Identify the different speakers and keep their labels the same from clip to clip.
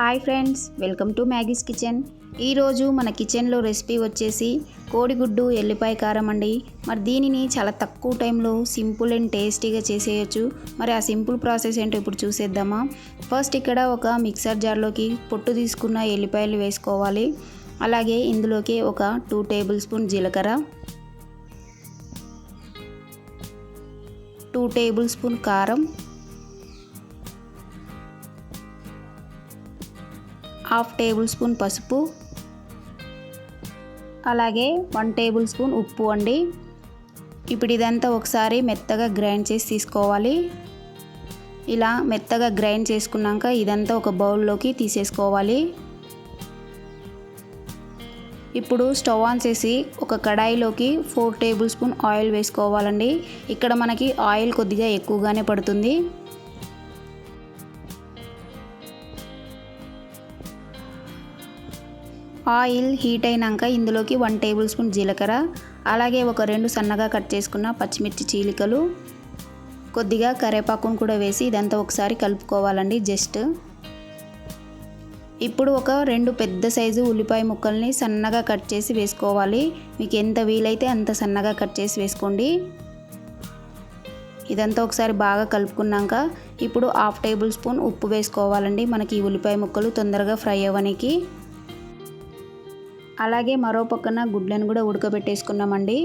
Speaker 1: Hi friends welcome to Maggie's kitchen. ఈరోజు మన కిచెన్లో రెసిపీ వచ్చేసి కోడిగుడ్డు ఎల్లిపాయ కారం అండి. మరి దీనిని చాలా తక్కువ టైంలో సింపుల్ అండ్ టేస్టీగా చేసేయచ్చు. మరి ఆ సింపుల్ ప్రాసెస్ ఏంటో ఇప్పుడు చూసేద్దామా? ఫస్ట్ ఇక్కడ ఒక మిక్సర్ జార్లోకి పొట్టు తీసుకున్న ఎల్లిపాయలు వేసుకోవాలి. అలాగే ఇందులోకి ఒక టూ టేబుల్ స్పూన్ జీలకర్ర టూ టేబుల్ స్పూన్ కారం హాఫ్ టేబుల్ స్పూన్ పసుపు. అలాగే వన్ టేబుల్ స్పూన్ ఉప్పు అండి. ఇప్పుడు ఇదంతా ఒకసారి మెత్తగా గ్రైండ్ చేసి తీసుకోవాలి. ఇలా మెత్తగా గ్రైండ్ చేసుకున్నాక ఇదంతా ఒక బౌల్లోకి తీసేసుకోవాలి. ఇప్పుడు స్టవ్ ఆన్ చేసి ఒక కడాయిలోకి ఫోర్ టేబుల్ స్పూన్ ఆయిల్ వేసుకోవాలండి. ఇక్కడ మనకి ఆయిల్ కొద్దిగా ఎక్కువగానే పడుతుంది. ఆయిల్ హీట్ అయినాక ఇందులోకి వన్ టేబుల్ స్పూన్ జీలకర్ర అలాగే ఒక రెండు సన్నగా కట్ చేసుకున్న పచ్చిమిర్చి చీలికలు కొద్దిగా కరివేపాకును కూడా వేసి ఇదంతా ఒకసారి కలుపుకోవాలండి జస్ట్. ఇప్పుడు ఒక రెండు పెద్ద సైజు ఉల్లిపాయ ముక్కల్ని సన్నగా కట్ చేసి వేసుకోవాలి. మీకు ఎంత వీలైతే అంత సన్నగా కట్ చేసి వేసుకోండి. ఇదంతా ఒకసారి బాగా కలుపుకున్నాక ఇప్పుడు హాఫ్ టేబుల్ స్పూన్ ఉప్పు వేసుకోవాలండి. మనకి ఈ ఉల్లిపాయ ముక్కలు తొందరగా ఫ్రై అవ్వడానికి అలాగే మరో పక్కన గుడ్లను కూడా ఉడకబెట్టేసుకున్నామండి.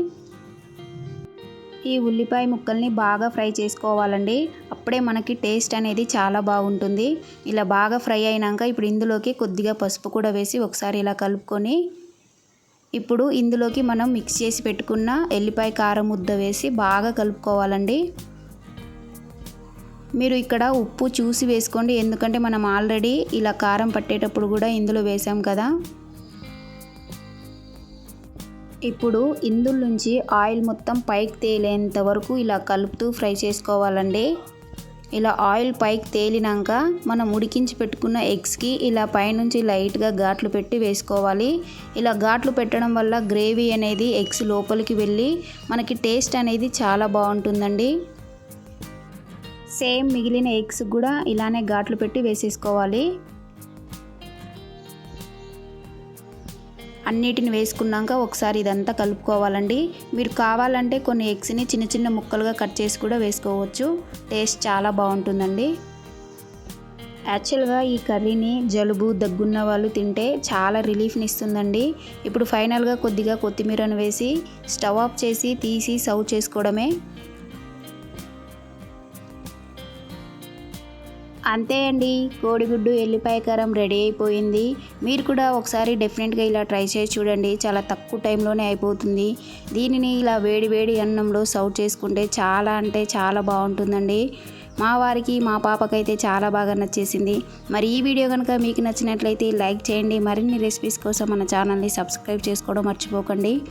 Speaker 1: ఈ ఉల్లిపాయ ముక్కల్ని బాగా ఫ్రై చేసుకోవాలండి. అప్పుడే మనకి టేస్ట్ అనేది చాలా బాగుంటుంది. ఇలా బాగా ఫ్రై అయినాక ఇప్పుడు ఇందులోకి కొద్దిగా పసుపు కూడా వేసి ఒకసారి ఇలా కలుపుకొని ఇప్పుడు ఇందులోకి మనం మిక్స్ చేసి పెట్టుకున్న ఎల్లిపాయ కారం ముద్ద వేసి బాగా కలుపుకోవాలండి. మీరు ఇక్కడ ఉప్పు చూసి వేసుకోండి. ఎందుకంటే మనం ఆల్రెడీ ఇలా కారం పట్టేటప్పుడు కూడా ఇందులో వేసాం కదా. ఇప్పుడు ఇందులో నుంచి ఆయిల్ మొత్తం పైకి తేలేంత వరకు ఇలా కలుపుతూ ఫ్రై చేసుకోవాలండి. ఇలా ఆయిల్ పైకి తేలినాక మనం ఉడికించి పెట్టుకున్న ఎగ్స్కి ఇలా పైనుంచి లైట్గా ఘాట్లు పెట్టి వేసుకోవాలి. ఇలా ఘాట్లు పెట్టడం వల్ల గ్రేవీ అనేది ఎగ్స్ లోపలికి వెళ్ళి మనకి టేస్ట్ అనేది చాలా బాగుంటుందండి. సేమ్ మిగిలిన ఎగ్స్ కూడా ఇలానే ఘాట్లు పెట్టి వేసేసుకోవాలి. అన్నిటిని వేసుకున్నాక ఒకసారి ఇదంతా కలుపుకోవాలండి. మీరు కావాలంటే కొన్ని ఎగ్స్ని చిన్న చిన్న ముక్కలుగా కట్ చేసి కూడా వేసుకోవచ్చు. టేస్ట్ చాలా బాగుంటుందండి. యాక్చువల్గా ఈ కర్రీని జలుబు దగ్గున్న వాళ్ళు తింటే చాలా రిలీఫ్ని ఇస్తుందండి. ఇప్పుడు ఫైనల్గా కొద్దిగా కొత్తిమీరను వేసి స్టవ్ ఆఫ్ చేసి తీసి సర్వ్ చేసుకోవడమే. అంతే అండి. కోడిగుడ్డు ఎల్లిపాయ కారం రెడీ అయిపోయింది. మీరు కూడా ఒకసారి డెఫినెట్గా ఇలా ట్రై చేసి చూడండి. చాలా తక్కువ టైంలోనే అయిపోతుంది. దీనిని ఇలా వేడి వేడి అన్నంలో సర్వ్ చేసుకుంటే చాలా అంటే చాలా బాగుంటుందండి. మా వారికి మా పాపకైతే చాలా బాగా నచ్చేసింది. మరి ఈ వీడియో కనుక మీకు నచ్చినట్లయితే లైక్ చేయండి. మరిన్ని రెసిపీస్ కోసం మన ఛానల్ని సబ్స్క్రైబ్ చేసుకోవడం మర్చిపోకండి.